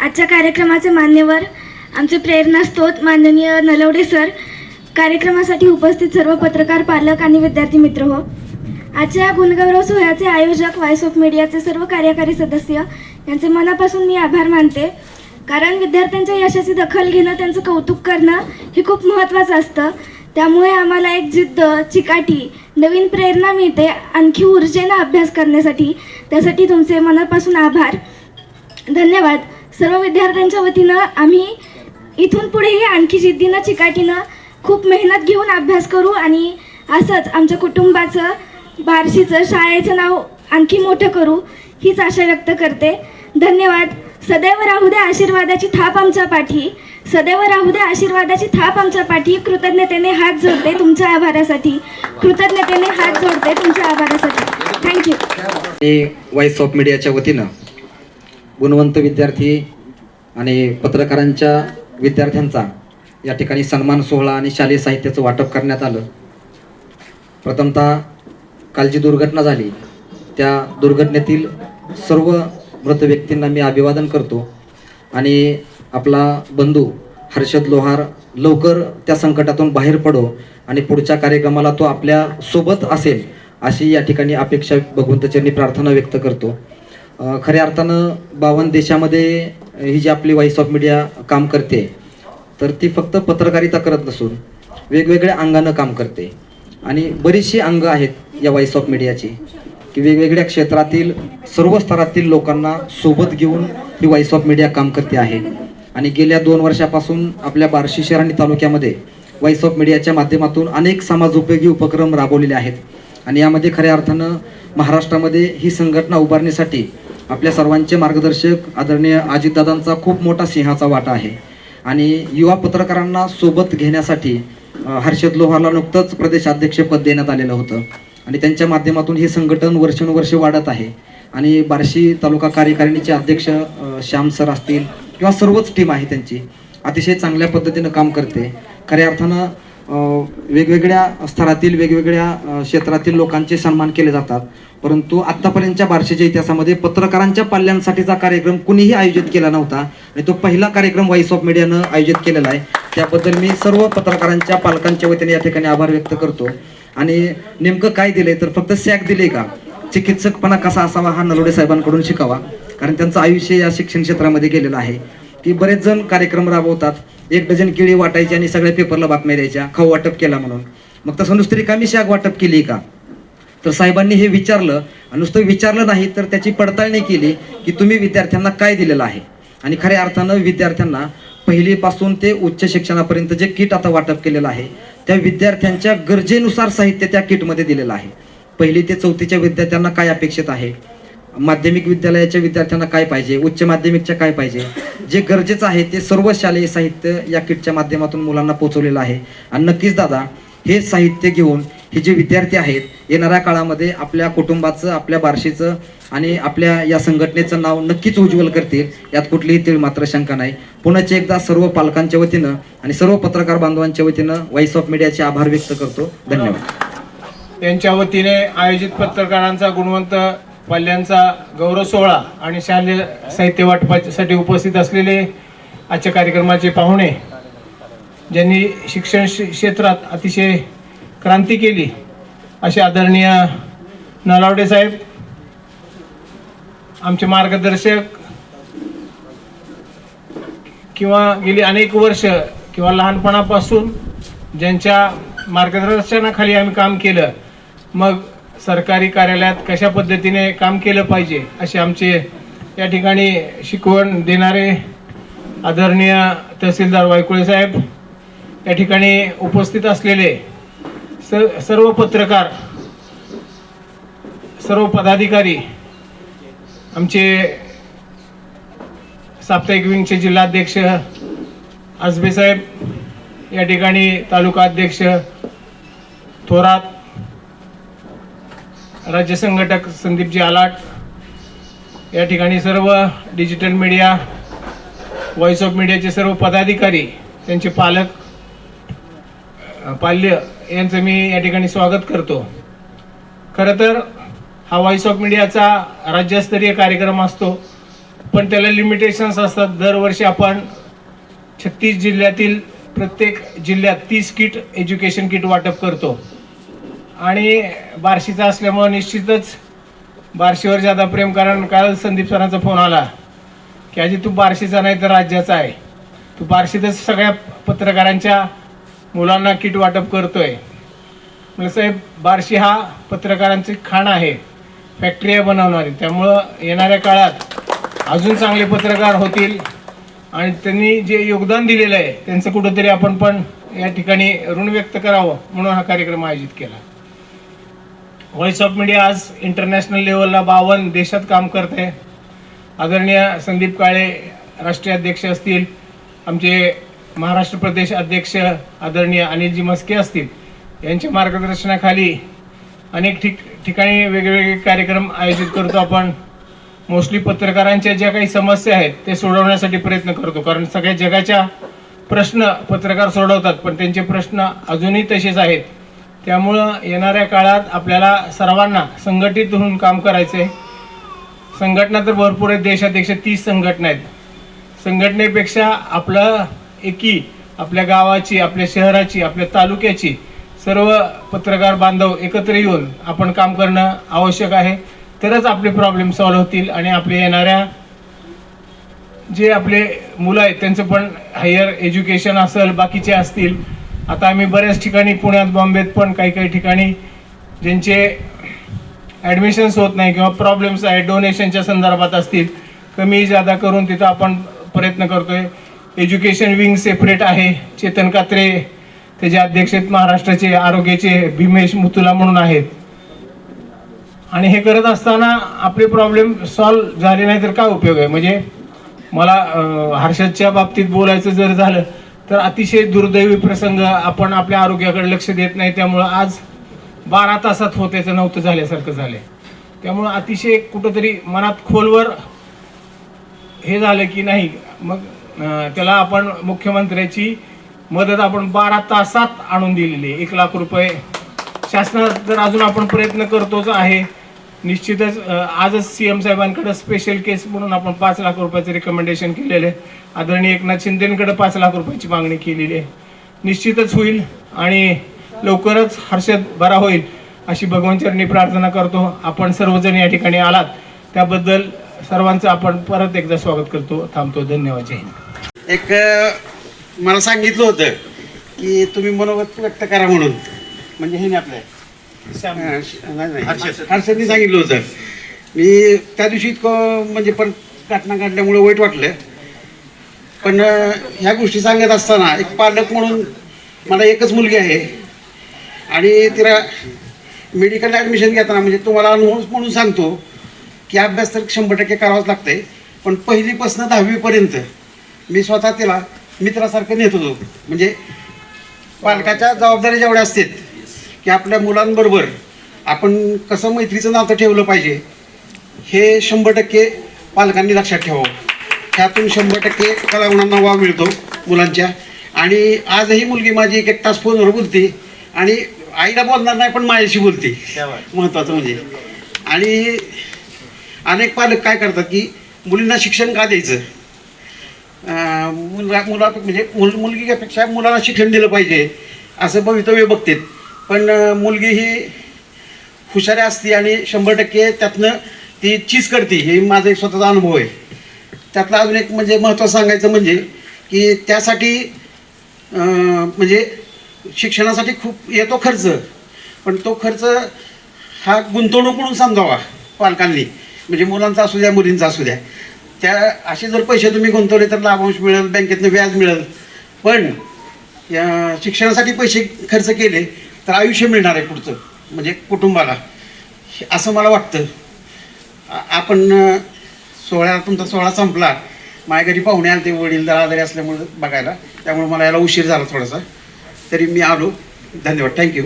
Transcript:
आजच्या कार्यक्रमाचे मान्यवर आमचे प्रेरणास्त्रोत माननीय नलवडे सर कार्यक्रमासाठी उपस्थित सर्व पत्रकार पालक आणि विद्यार्थी मित्र हो. आजच्या या गुणगौरव सोहळ्याचे आयोजक व्हॉइस ऑफ मीडियाचे सर्व कार्यकारी सदस्य यांचे मनापासून मी आभार मानते. कारण विद्यार्थ्यांच्या यशाची दखल घेणं त्यांचं कौतुक करणं हे खूप महत्त्वाचं असतं. त्यामुळे आम्हाला एक जिद्द चिकाटी नवीन प्रेरणा मिळते आणखी ऊर्जेनं अभ्यास करण्यासाठी. त्यासाठी तुमचे मनापासून आभार. धन्यवाद. सर्व विद्यार्थ्यांच्या वतीनं आम्ही इथून पुढेही आणखी जिद्दीनं चिकाटीनं खूप मेहनत घेऊन अभ्यास करू आणि असंच आमच्या कुटुंबाचं बारशीचं शाळेचं नाव आणखी मोठं करू हीच आशा व्यक्त करते. धन्यवाद. सदैव राहू द्या आशीर्वादाची थाप आमच्या पाठी. सदैव राहू द्या आशीर्वादाची थाप आमच्या पाठी. कृतज्ञतेने हात जोडते तुमच्या आभारासाठी. कृतज्ञतेने हात जोडते तुमच्या आभारासाठी. थँक्यू आणि व्हॉइस ऑफ मीडियाच्या वतीनं गुणवंत विद्यार्थी आणि पत्रकारांच्या विद्यार्थ्यांचा या ठिकाणी सन्मान सोहळा आणि शालेय साहित्याचं वाटप करण्यात आलं. प्रथमतः काल जी दुर्घटना झाली. त्या दुर्घटनेतील सर्व मृत व्यक्तींना मी अभिवादन करतो. आणि आपला बंधू हर्षद लोहार लवकर त्या संकटातून बाहेर पडो आणि पुढच्या कार्यक्रमाला तो आपल्यासोबत असेल अशी या ठिकाणी अपेक्षा भगवंतचरणी प्रार्थना व्यक्त करतो. खऱ्या अर्थानं बावन्न देशामध्ये ही जी आपली व्हॉइस ऑफ मीडिया काम करते तर ती फक्त पत्रकारिता करत नसून वेगवेगळ्या अंगानं काम करते. आणि बरीचशी अंग आहेत या व्हॉइस ऑफ मीडियाची की वेगवेगळ्या क्षेत्रातील सर्व स्तरातील लोकांना सोबत घेऊन ही व्हॉइस ऑफ मीडिया काम करते आहे. आणि गेल्या दोन वर्षापासून आपल्या बार्शी शहर आणि तालुक्यामध्ये व्हॉइस ऑफ मीडियाच्या माध्यमातून अनेक समाजोपयोगी उपक्रम राबवलेले आहेत. आणि यामध्ये खऱ्या अर्थानं महाराष्ट्रामध्ये ही संघटना उभारण्यासाठी आपल्या सर्वांचे मार्गदर्शक आदरणीय अजितदादांचा खूप मोठा सिंहाचा वाटा आहे. आणि युवा पत्रकारांना सोबत घेण्यासाठी हर्षद लोहारला नुकतंच प्रदेशाध्यक्षपद देण्यात आलेलं होतं. आणि त्यांच्या माध्यमातून हे संघटन वर्षानुवर्षे वाढत आहे. आणि बार्शी तालुका कार्यकारिणीचे अध्यक्ष श्याम सर असतील किंवा सर्वच टीम आहे त्यांची अतिशय चांगल्या पद्धतीनं काम करते. खऱ्या अर्थानं वेगवेगळ्या स्तरातील वेगवेगळ्या क्षेत्रातील लोकांचे सन्मान केले जातात. परंतु आत्तापर्यंतच्या बार्शीच्या इतिहासामध्ये पत्रकारांच्या पाल्यांसाठीचा कार्यक्रम कुणीही आयोजित केला नव्हता आणि तो पहिला कार्यक्रम व्हॉइस ऑफ मीडियानं आयोजित केलेला आहे. त्याबद्दल मी सर्व पत्रकारांच्या पालकांच्या वतीने या ठिकाणी आभार व्यक्त करतो. आणि नेमकं काय दिलंय? तर फक्त सॅक दिले का? चिकित्सकपणा कसा असावा हा नलोडे साहेबांकडून शिकावा. कारण त्यांचं आयुष्य या शिक्षण क्षेत्रामध्ये गेलेलं आहे. की बरेच जण कार्यक्रम राबवतात. एक डझन केळी वाटायची आणि सगळ्या पेपरला बातम्या द्यायच्या. खाऊ वाटप केला म्हणून. मग तसं नुसतं रिकामी शाग वाटप केली का? तर साहेबांनी हे विचारलं. आणि नुसतं विचारलं नाही तर त्याची पडताळणी केली की तुम्ही विद्यार्थ्यांना काय दिलेलं आहे? आणि खऱ्या अर्थानं विद्यार्थ्यांना पहिलीपासून ते उच्च शिक्षणापर्यंत जे किट आता वाटप केलेलं आहे त्या विद्यार्थ्यांच्या गरजेनुसार साहित्य त्या किटमध्ये दिलेलं आहे. पहिली ते चौथीच्या विद्यार्थ्यांना काय अपेक्षित आहे? माध्यमिक विद्यालयाच्या विद्यार्थ्यांना काय पाहिजे? उच्च माध्यमिकच्या काय पाहिजे? जे गरजेचं आहे ते सर्व शालेय साहित्य या किटच्या माध्यमातून मुलांना पोहोचवलेलं आहे. आणि नक्कीच दादा हे साहित्य घेऊन हे जे विद्यार्थी आहेत येणाऱ्या काळामध्ये आपल्या कुटुंबाचं आपल्या बार्शीचं आणि आपल्या या संघटनेचं नाव नक्कीच उज्ज्वल करतील. यात कुठलीही तीळ मात्र शंका नाही. पुन्हा एकदा सर्व पालकांच्या वतीनं आणि सर्व पत्रकार बांधवांच्या वतीनं व्हॉइस ऑफ मीडियाचे आभार व्यक्त करतो. धन्यवाद. त्यांच्या वतीने आयोजित पत्रकारांचा गुणवंत पल्ल्यांचा गौरव सोहळा आणि शालेय साहित्य वाटपासाठी उपस्थित असलेले आजच्या कार्यक्रमाचे पाहुणे ज्यांनी शिक्षण क्षेत्रात अतिशय क्रांती केली असे आदरणीय नलावडे साहेब आमचे मार्गदर्शक किंवा गेली अनेक वर्ष किंवा लहानपणापासून ज्यांच्या मार्गदर्शनाखाली आम्ही काम केलं मग सरकारी कार्यालयात कशा पद्धतीने काम केलं पाहिजे असे आमचे या ठिकाणी शिकवण देणारे आदरणीय तहसीलदार वायकुळे साहेब या ठिकाणी उपस्थित असलेले स सर्व पत्रकार सर्व पदाधिकारी आमचे साप्ताहिक विंगचे जिल्हाध्यक्ष आजबे साहेब या ठिकाणी तालुका अध्यक्ष थोरात राज्य संघटक संदीपजी आलाट. या ठिकाणी सर्व डिजिटल मीडिया व्हॉइस ऑफ मीडियाचे सर्व पदाधिकारी त्यांचे पालक पाल्य यांचं मी या ठिकाणी स्वागत करतो. खरं तर हा व्हॉइस ऑफ मीडियाचा राज्यस्तरीय कार्यक्रम असतो पण त्याला लिमिटेशन्स असतात. दरवर्षी आपण छत्तीस जिल्ह्यातील प्रत्येक जिल्ह्यात तीस किट एज्युकेशन किट वाटप करतो. आणि बार्शीचा असल्यामुळं निश्चितच बार्शीवर ज्यादा प्रेम कारण काल संदीप सरांचा फोन आला की आजी तू बार्शीचा नाही तर राज्याचा आहे. तू बार्शीतच सगळ्या पत्रकारांच्या मुलांना किट वाटप करतोय. म्हणजे साहेब बार्शी हा पत्रकारांची खाण आहे फॅक्टरी आहे बनवणारी. त्यामुळं येणाऱ्या काळात अजून चांगले पत्रकार होतील आणि त्यांनी जे योगदान दिलेलं आहे त्यांचं कुठंतरी आपण पण या ठिकाणी ऋण व्यक्त करावं म्हणून हा कार्यक्रम आयोजित केला. व्हॉइस ऑफ मीडिया आज इंटरनॅशनल लेवलला बावन्न देशात काम करते आदरणीय संदीप काळे राष्ट्रीय अध्यक्ष असतील आमचे महाराष्ट्र प्रदेश अध्यक्ष आदरणीय अनिलजी मस्के असतील यांच्या मार्गदर्शनाखाली अनेक ठिक ठिकाणी वेगवेगळे कार्यक्रम आयोजित करतो आपण. मोस्टली पत्रकारांच्या ज्या काही समस्या आहेत ते सोडवण्यासाठी प्रयत्न करतो. कारण सगळ्या जगाच्या प्रश्न पत्रकार सोडवतात पण त्यांचे प्रश्न अजूनही तसेच आहेत. त्यामुळं येणाऱ्या काळात आपल्याला सर्वांना संघटित होऊन काम करायचं आहे संघटना तर भरपूर आहेत देशात एकशे तीस संघटना आहेत. संघटनेपेक्षा आपलं एकी आपल्या गावाची आपल्या शहराची आपल्या तालुक्याची सर्व पत्रकार बांधव एकत्र येऊन आपण काम करणं आवश्यक आहे. तरच आपले प्रॉब्लेम सॉल्व्ह होतील आणि आपले येणाऱ्या जे आपले मुलं आहेत त्यांचं पण हायर एज्युकेशन असेल बाकीचे असतील आता आम्ही बऱ्याच ठिकाणी पुण्यात बॉम्बेत पण काही काही ठिकाणी ज्यांचे ॲडमिशन्स होत नाही किंवा प्रॉब्लेम्स आहेत डोनेशनच्या संदर्भात असतील कमी जादा करून तिथं आपण प्रयत्न करतोय. एज्युकेशन विंग सेपरेट आहे. चेतन कात्रे त्याचे अध्यक्ष आहेत महाराष्ट्राचे आरोग्याचे भीमेश मुतुला म्हणून आहेत. आणि हे करत असताना आपले प्रॉब्लेम सॉल्व झाले नाही तर काय उपयोग आहे? म्हणजे मला हर्षदच्या बाबतीत बोलायचं जर झालं तर अतिशय दुर्दैवी प्रसंग आपण आपल्या आरोग्याकडे लक्ष देत नाही त्यामुळं आज बारा तासात होत्याचं नव्हतं झाल्यासारखं झालंय. त्यामुळं अतिशय कुठंतरी मनात खोलवर हे झालं की नाही मग त्याला आपण मुख्यमंत्र्याची मदत आपण बारा तासात आणून दिलेली आहे. एक लाख रुपये शासनात तर अजून आपण प्रयत्न करतोच आहे निश्चितच आजच सी एम साहेबांकडे स्पेशल केस म्हणून आपण पाच लाख रुपयाचं रिकमेंडेशन केलेलं आहे. आदरणीय एकनाथ शिंदेकडे पाच लाख रुपयाची मागणी केलेली आहे. निश्चितच होईल आणि लवकरच हर्षद बरा होईल अशी भगवानचरणी प्रार्थना करतो. आपण सर्वजण या ठिकाणी आलात. त्याबद्दल सर्वांचं आपण परत एकदा स्वागत करतो. थांबतो. धन्यवाद. जय हिंद. एक मला सांगितलं होतं की तुम्ही मनोगत व्यक्त करा म्हणून. म्हणजे हे नाही आपलं. हर्षदनी सांगितलं होतं. मी त्या दिवशी इतकं म्हणजे पण घटना घडल्यामुळे वाईट वाटलं. पण ह्या गोष्टी सांगत असताना एक पालक म्हणून मला एकच मुलगी आहे. आणि तिला मेडिकल ॲडमिशन घेताना म्हणजे तुम्हाला अनुभव म्हणून सांगतो की अभ्यास तर शंभर टक्के करावाच लागतंय. पण पहिलीपासून दहावीपर्यंत मी स्वतः तिला मित्रासारखं नेत होतो. म्हणजे पालकाच्या जबाबदाऱ्या जेवढ्या असतात की आपल्या मुलांबरोबर आपण कसं मैत्रीचं नातं ठेवलं पाहिजे हे शंभर टक्के पालकांनी लक्षात ठेवावं. ह्यातून शंभर टक्के कलावणांना वाव मिळतो मुलांच्या. आणि आजही मुलगी माझी एक एक तास फोनवर बोलते आणि आईला बोलणार नाही पण माझ्याशी बोलते. महत्त्वाचं म्हणजे. आणि अनेक पालक काय करतात की मुलींना शिक्षण का द्यायचं? मुला मुलगा मुला म्हणजे मुल मुलगीपेक्षा मुलांना शिक्षण दिलं पाहिजे असं भवितव्य बघतात. पण मुलगी ही हुशारी असते आणि शंभर टक्के त्यातनं ती चीज करते. हे माझा एक स्वतःचा अनुभव आहे. त्यातला अजून एक म्हणजे महत्त्व सांगायचं म्हणजे की त्यासाठी म्हणजे शिक्षणासाठी खूप येतो खर्च. पण तो खर्च हा गुंतवणूक म्हणून समजावा पालकांनी. म्हणजे मुलांचा असू द्या मुलींचा असू द्या. त्या असे जर पैसे तुम्ही गुंतवले तर लाभांश मिळेल बँकेतनं व्याज मिळेल. पण या शिक्षणासाठी पैसे खर्च केले तर आयुष्य मिळणार आहे पुढचं म्हणजे कुटुंबाला. हे असं मला वाटतं. आपण सोहळ्या तुमचा सोहळा संपला. माझ्या घरी पाहुणे आले ते वडील आजारी असल्यामुळे बघायला. त्यामुळे मला याला उशीर झाला थोडासा. तरी मी आलो. धन्यवाद. थँक्यू